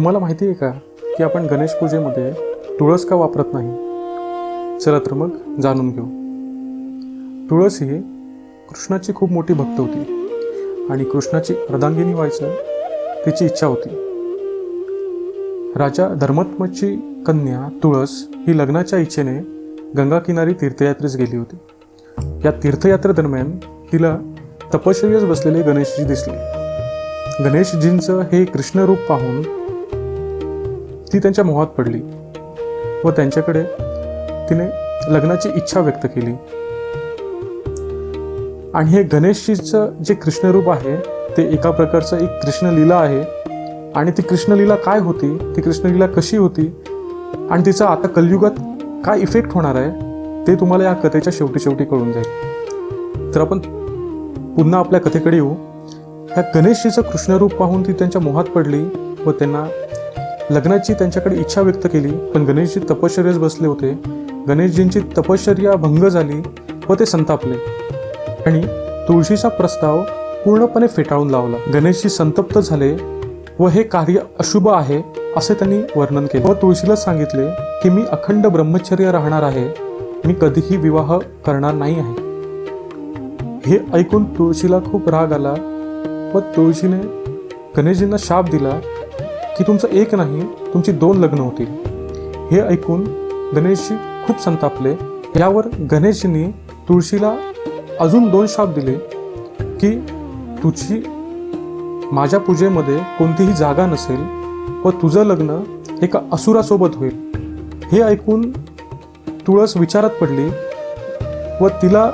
तुम्हाला माहिती आहे का की आपण गणेश पूजेमध्ये तुळस का वापरत नाही? चला तर मग जाणून घेऊ. तुळस ही कृष्णाची खूप मोठी भक्त होती आणि कृष्णाची अर्धांगिनी व्हायचं तिची इच्छा होती. राजा धर्मत्मची कन्या तुळस ही लग्नाच्या इच्छेने गंगा किनारी तीर्थयात्रेस गेली होती. या तीर्थयात्रेदरम्यान तिला तपश्चर्यास बसलेले गणेशजी दिसले. गणेशजींचं हे कृष्णरूप पाहून ती त्यांच्या मोहात पडली व त्यांच्याकडे तिने लग्नाची इच्छा व्यक्त केली. आणि हे गणेशजीचं जे कृष्णरूप आहे ते एका प्रकारचं एक कृष्णलीला आहे. आणि ती कृष्णलीला काय होती? ती कृष्णलीला कशी होती? आणि तिचा आता कलयुगात काय इफेक्ट होणार आहे? ते तुम्हाला या कथेच्या शेवटी शेवटी कळून जाईल. तर आपण पुन्हा आपल्या कथेकडे येऊ. ह्या गणेशजीचं कृष्णरूप पाहून ती त्यांच्या मोहात पडली व त्यांना लग्नाची त्यांच्याकडे इच्छा व्यक्त केली पण गणेशजी तपश्चर्यास बसले होते. गणेशजींची तपश्चर्या भंग झाली व ते संतापले. आणि तुळशीचा प्रस्ताव पूर्णपणे फेटाळून लावला. गणेशजी संतप्त झाले व हे कार्य अशुभ आहे असे त्यांनी वर्णन केले. व तुळशीला सांगितले की मी अखंड ब्रह्मचर्य राहणार आहे. मी कधीही विवाह करणार नाही आहे. हे ऐकून तुळशीला खूप राग आला व तुळशीने गणेशजींना शाप दिला. की तुमचं एक नाही तुमची दोन लग्न होतील. हे ऐकून गणेशजी खूप संतापले. यावर गणेशजींनी तुळशीला अजून दोन शाप दिले की तुझी माझ्या पूजेमध्ये कोणतीही जागा नसेल व तुझं लग्न एका असुरासोबत होईल. हे ऐकून तुळस विचारात पडली व तिला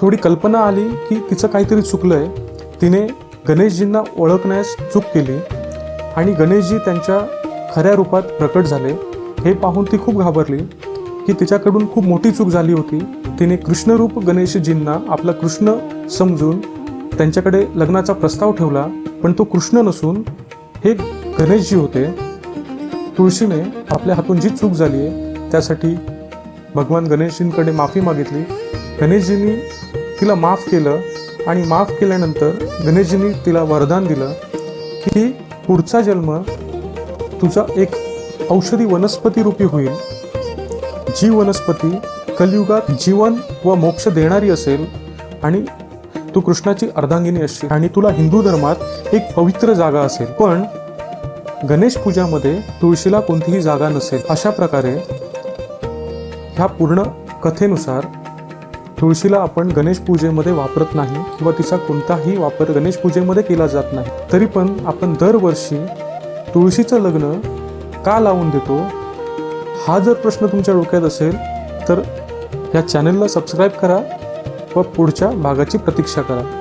थोडी कल्पना आली की तिचं काहीतरी चुकलं आहे तिने गणेशजींना ओळखण्यास चूक केली. आणि गणेशजी त्यांच्या खऱ्या रूपात प्रकट झाले. हे पाहून ती खूप घाबरली की तिच्याकडून खूप मोठी चूक झाली होती. तिने कृष्णरूप गणेशजींना आपला कृष्ण समजून त्यांच्याकडे लग्नाचा प्रस्ताव ठेवला पण तो कृष्ण नसून हे गणेशजी होते. तुळशीने आपल्या हातून जी चूक झाली आहे त्यासाठी भगवान गणेशजींकडे माफी मागितली. गणेशजींनी तिला माफ केलं आणि माफ केल्यानंतर गणेशजींनी तिला वरदान दिलं की पुढचा जन्म तुझा एक औषधी वनस्पती रूपी होईल. जी वनस्पती कलियुगात जीवन व मोक्ष देणारी असेल आणि तू कृष्णाची अर्धांगिनी असशील आणि तुला हिंदू धर्मात एक पवित्र जागा असेल. पण गणेश पूजामध्ये तुळशीला कोणतीही जागा नसेल. अशा प्रकारे ह्या पूर्ण कथेनुसार तुळशीला आपण गणेश पूजेमध्ये वापरत नाही किंवा तिचा कोणताही वापर गणेश पूजेमध्ये केला जात नाही. तरी पण आपण दरवर्षी तुळशीचं लग्न का लावून देतो? हा जर प्रश्न तुमच्या डोक्यात असेल तर या चॅनलला सबस्क्राईब करा व पुढच्या भागाची प्रतीक्षा करा.